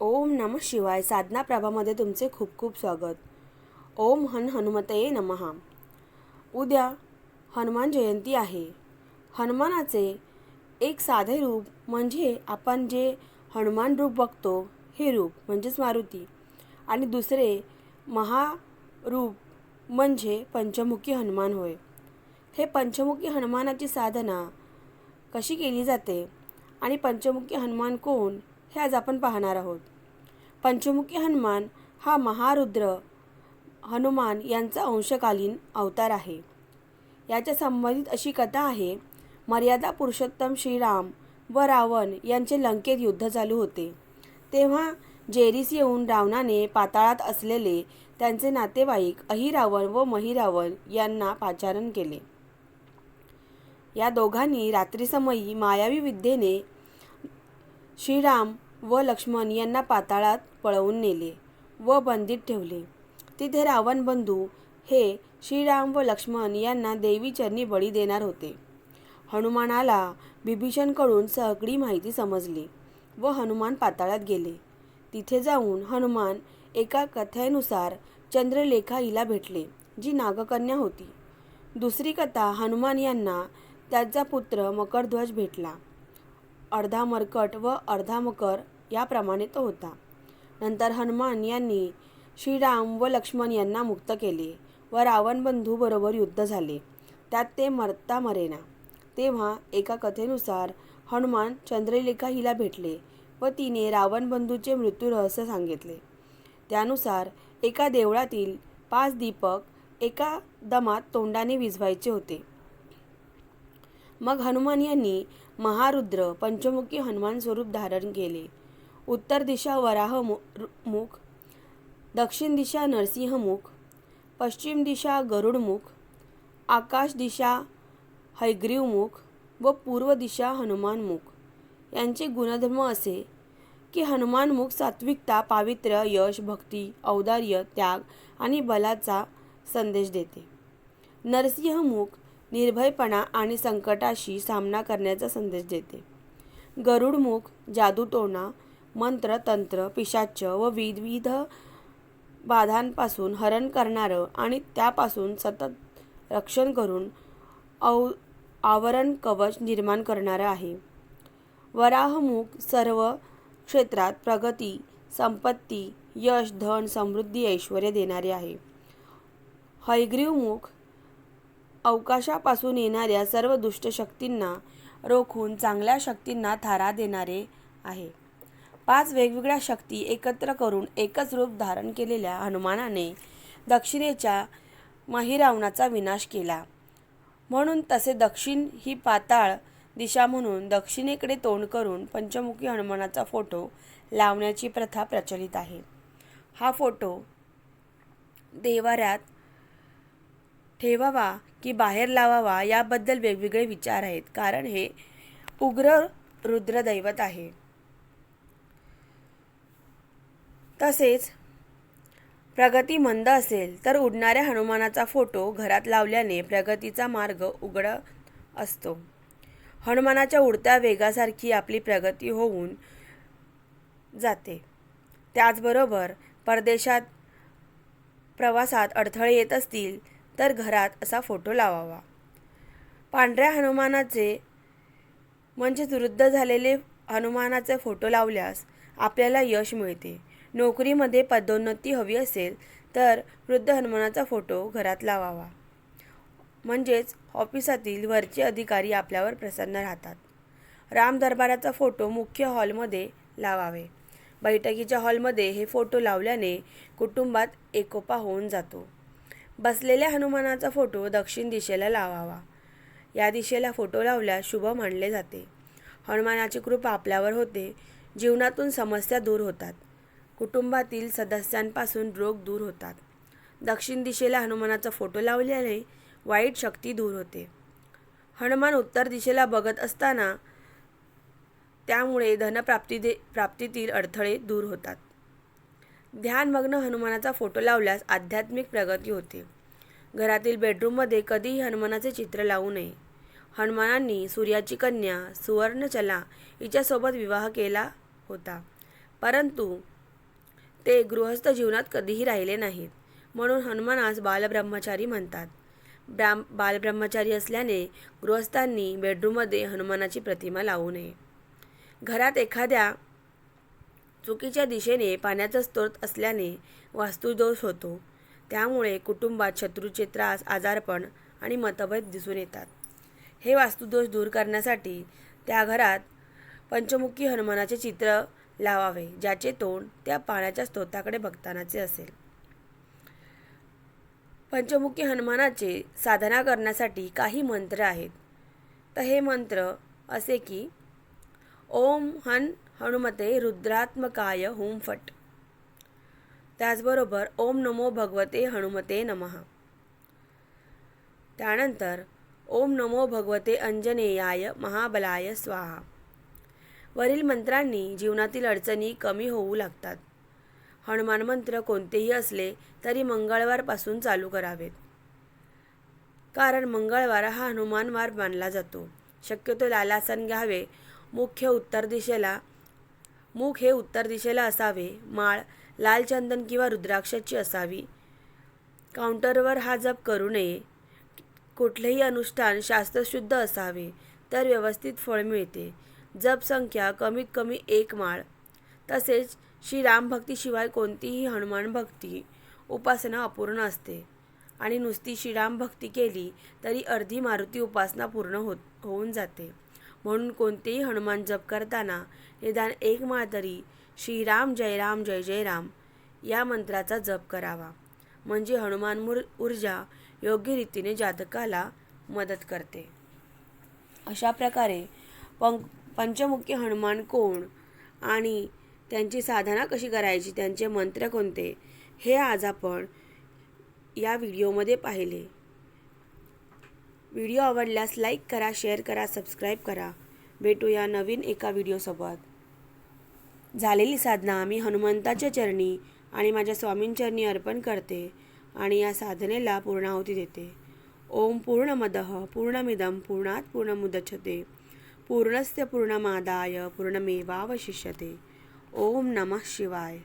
ओम नम शिवाय साधना प्रभामध्ये तुमचे खूप खूप स्वागत. ओम हन हनुमतये नमहा उद्या हनुमान जयंती आहे. हनुमानाचे एक साधे रूप म्हणजे आपण जे हनुमान रूप बघतो हे रूप म्हणजेच मारुती. आणि दुसरे महारूप म्हणजे पंचमुखी हनुमान होय. हे पंचमुखी हनुमानाची साधना कशी केली जाते? आणि पंचमुखी हनुमान कोण? हे आज आपण पाहणार आहोत. पंचमुखी हनुमान हा महारुद्र हनुमान यांचा अंशकालीन अवतार आहे. याच्या संबंधित अशी कथा आहे मर्यादा पुरुषोत्तम श्रीराम व रावण यांचे लंकेत युद्ध चालू होते. तेव्हा जेरीस येऊन रावणाने पाताळात असलेले त्यांचे नातेवाईक अहिरावण व महिरावण यांना पाचारण केले. या दोघांनी रात्रीसमयी मायावी विद्येने श्रीराम व लक्ष्मण यांना पाताळात पळवून नेले व बंदीत ठेवले. तिथे रावण बंधू हे श्रीराम व लक्ष्मण यांना देवी चरणी बळी देणार होते. हनुमानाला बिभीषणकडून सगळी माहिती समजली व हनुमान पाताळात गेले. तिथे जाऊन हनुमान एका कथेनुसार चंद्रलेखा हिला भेटले जी नागकन्या होती. दुसरी कथा हनुमान यांना त्याचा पुत्र मकरध्वज भेटला. अर्धा मरकट व अर्धा मकर याप्रमाणे तो होता. नंतर हनुमान यांनी श्रीराम व लक्ष्मण यांना मुक्त केले व रावण बंधूबरोबर युद्ध झाले. त्यात ते मरता मरेना. तेव्हा एका कथेनुसार हनुमान चंद्रलेखा हिला भेटले व तिने रावण बंधूचे मृत्यू रहस्य सांगितले. त्यानुसार एका देवळातील पाच दीपक एका दमात तोंडाने विझवायचे होते. मग हनुमान यांनी महारुद्र पंचमुखी हनुमान स्वरूप धारण केले. उत्तर दिशा वराह मु- रु- मुख दक्षिण दिशा नरसिंहमुख पश्चिम दिशा गरुडमुख आकाश दिशा हैग्रीवमुख व पूर्व दिशा हनुमानमुख यांचे गुणधर्म असे की हनुमानमुख सात्विकता पावित्र्य यश भक्ती औदार्य त्याग आणि बलाचा संदेश देते. नरसिंहमुख निर्भयपणा आणि संकटाशी सामना करण्याचा संदेश देते. गरुडमुख जादूटोणा मंत्र तंत्र पिशाच व विविध बाधांपासून हरण करणारं आणि त्यापासून सतत रक्षण करून औ आवरण कवच निर्माण करणारं आहे. वराहमुख सर्व क्षेत्रात प्रगती संपत्ती यश धन समृद्धी ऐश्वर देणारे आहे. हयग्रीवमुख अवकाशापासून येणाऱ्या सर्व दुष्ट शक्तींना रोखून चांगल्या शक्तींना थारा देणारे आहे. पाच वेगवेगळ्या शक्ती एकत्र करून एकच रूप धारण केलेल्या हनुमानाने दक्षिणेच्या महिरावणाचा विनाश केला. म्हणून तसे दक्षिण ही पाताळ दिशा म्हणून दक्षिणेकडे तोंड करून पंचमुखी हनुमानाचा फोटो लावण्याची प्रथा प्रचलित आहे. हा फोटो देवाऱ्यात ठेवावा की बाहेर लावावा याबद्दल वेगवेगळे विचार आहेत. कारण हे उग्र रुद्रदैवत आहे. तसेच प्रगती मंद असेल तर उडणाऱ्या हनुमानाचा फोटो घरात लावल्याने प्रगतीचा मार्ग उघड असतो. हनुमानाच्या उडत्या वेगासारखी आपली प्रगती होऊन जाते. त्याचबरोबर परदेशात प्रवासात अडथळे येत असतील तर घरात असा फोटो लावावा. पांढऱ्या हनुमानाचे म्हणजेच वृद्ध झालेले हनुमानाचे फोटो लावल्यास आपल्याला यश मिळते. नोकरीमध्ये पदोन्नती हवी असेल तर वृद्ध हनुमानाचा फोटो घरात लावावा. म्हणजेच ऑफिसातील वरचे अधिकारी आपल्यावर प्रसन्न राहतात. राम दरबाराचा फोटो मुख्य हॉलमध्ये लावावे. बैठकीच्या हॉलमध्ये हे फोटो लावल्याने कुटुंबात एकोपा होऊन जातो. बसलेल्या हनुमानाचा फोटो दक्षिण दिशेला लावावा. या दिशेला फोटो लावल्यास शुभ मानले जाते. हनुमानाची कृपा आपल्यावर होते. जीवनातून समस्या दूर होतात. कुटुंबातील सदस्यांपासून रोग दूर होतात. दक्षिण दिशेला हनुमानाचा फोटो लावल्याने वाईट शक्ती दूर होते. हनुमान उत्तर दिशेला बघत असताना त्यामुळे धनप्राप्ती दे प्राप्तीतील अडथळे दूर होतात. ध्यानमग्न हनुमानाचा फोटो लावल्यास आध्यात्मिक प्रगती होते. घरातील बेडरूममध्ये कधीही हनुमानाचे चित्र लावू नये. हनुमानांनी सूर्याची कन्या सुवर्णचला हिच्यासोबत विवाह केला होता. परंतु ते गृहस्थ जीवनात कधीही राहिले नाहीत म्हणून हनुमानास बालब्रह्मचारी म्हणतात. ब्राम बालब्रह्मचारी असल्याने गृहस्थांनी बेडरूममध्ये हनुमानाची प्रतिमा लावू नये. घरात एखाद्या चुकीच्या दिशेने पाण्याचा स्रोत असल्याने वास्तुदोष होतो. त्यामुळे कुटुंबात शत्रूचे त्रास आजारपण आणि मतभेद दिसून येतात. हे वास्तुदोष दूर करण्यासाठी त्या घरात पंचमुखी हनुमानाचे चित्र लावावे ज्याचे तोंड त्या पाण्याच्या स्रोताकडे बघतानाचे असेल. पंचमुखी हनुमानाचे साधना करण्यासाठी काही मंत्र आहेत. तर हे मंत्र असे की ओम हन हनुमते रुद्रात्मकाय हुम फट. त्याचबरोबर ओम नमो भगवते हनुमते नमः. त्यानंतर ओम नमो भगवते अंजनेयाय महाबलाय स्वाहा. वरील मंत्रांनी जीवनातील अडचणी कमी होऊ लागतात. हनुमान मंत्र कोणतेही असले तरी मंगळवारपासून चालू करावेत. कारण मंगळवार हा हनुमानवार मानला जातो. शक्यतो लालासन घ्यावे मुख्य उत्तर दिशेला मुख हे उत्तर दिशेला असावे. माळ लाल चंदन किंवा रुद्राक्षाची असावी. काउंटरवर हा जप करू नये. कुठलेही अनुष्ठान शास्त्रशुद्ध असावे तर व्यवस्थित फळ मिळते. जप संख्या कमीत कमी एक माळ. तसेच श्री रामभक्तीशिवाय कोणतीही हनुमान भक्ती उपासना अपूर्ण असते. आणि नुसती श्रीराम भक्ती केली तरी अर्धी मारुती उपासना पूर्ण होत होऊन जाते. म्हणून कोणतेही हनुमान जप करताना निदान एक माळ तरी श्रीराम जय राम जय जय राम या मंत्राचा जप करावा. म्हणजे हनुमान मुर ऊर्जा योग्य रीतीने जातकाला मदत करते. अशा प्रकारे पं पंचमुखी हनुमान कोण आणि त्यांची साधना कशी करायची त्यांचे मंत्र कोणते हे आज आपण या व्हिडिओमध्ये पाहिले. व्हिडिओ आवडल्यास लाईक करा शेअर करा सबस्क्राईब करा. भेटूया नवीन एका व्हिडिओसोबत. झालेली साधना मी हनुमंताच्या चरणी आणि माझ्या स्वामींचरणी अर्पण करते आणि या साधनेला पूर्णाहुती देते. ओम पूर्णमदः पूर्णमिदं पूर्णात पूर्णमुदच्छते. पूर्णस्य पूर्णमादाय पूर्णमेवावशिष्यते. ओम नमः शिवाय.